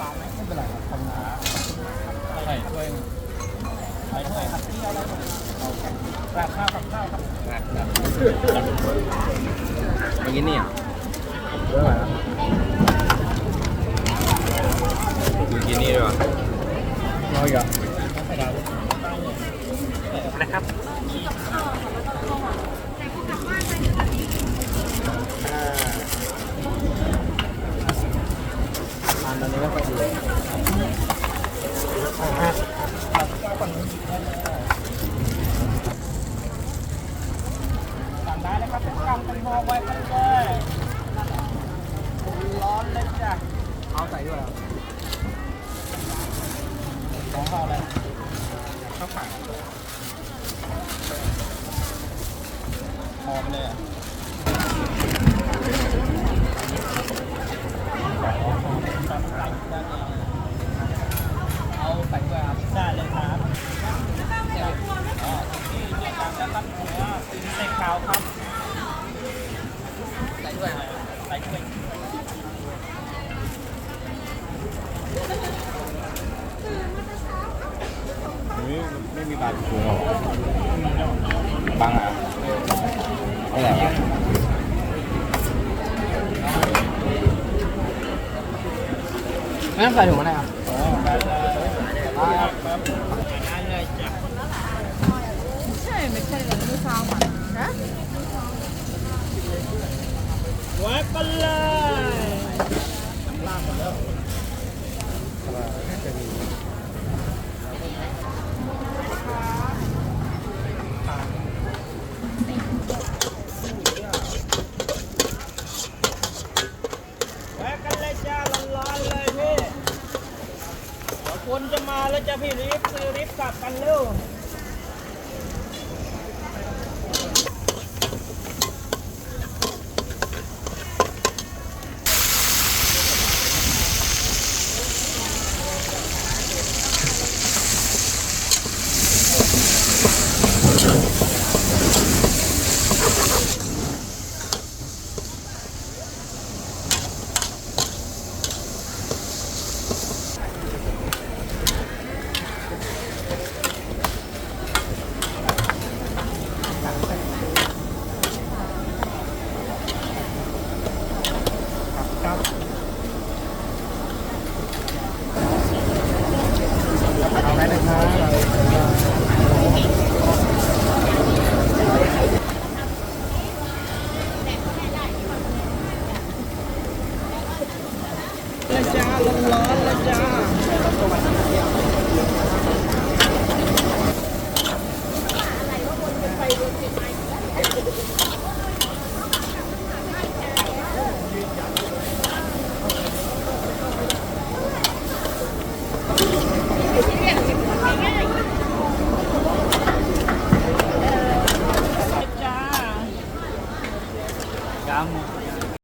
ร้านไม่เป็นไรครับทำงานใส่ถ้วยใส่ถ้วยครับที่อาอะไรเอาราดข้าวกับข้าวครับเมื่อกี้นี่ยเท่าไหร่ครับดูกินนี่ดีกว่าน้อยอะนะครับ ทานตอนนี้ก็ไปดู อะได้เลยครับเป็นกำเป็นโมไว้กันเลยร้อนเลยจ้ะเอาใส่ด้วยครับสองห่อเลยข้าวผัดหอมเลยอะเอาใส่ด้วยครับได้เลยครับอ๋อที่นี่ตามแล้วครับเนื้อตีนเต็กขาวครับใส่ด้วย ครับใส่ด้วยไม่ไม่มีบาดถูหรอกบังอะไม่ไหนวะไม่ต้องใส่ถุงอะไรครับอ๋อได้เลยครับได้เลยจ้ะ ใช่ไม่ใช่เลยไม่ทราบอะนะ ไว้ กันเลยน้ำลาดหมดแล้วแวะกันเลยจ้าร้อนๆเลยพี่เดี๋ยวคนจะมาแล้วจะพี่รีบซื้อรีบกลับกันเร็ว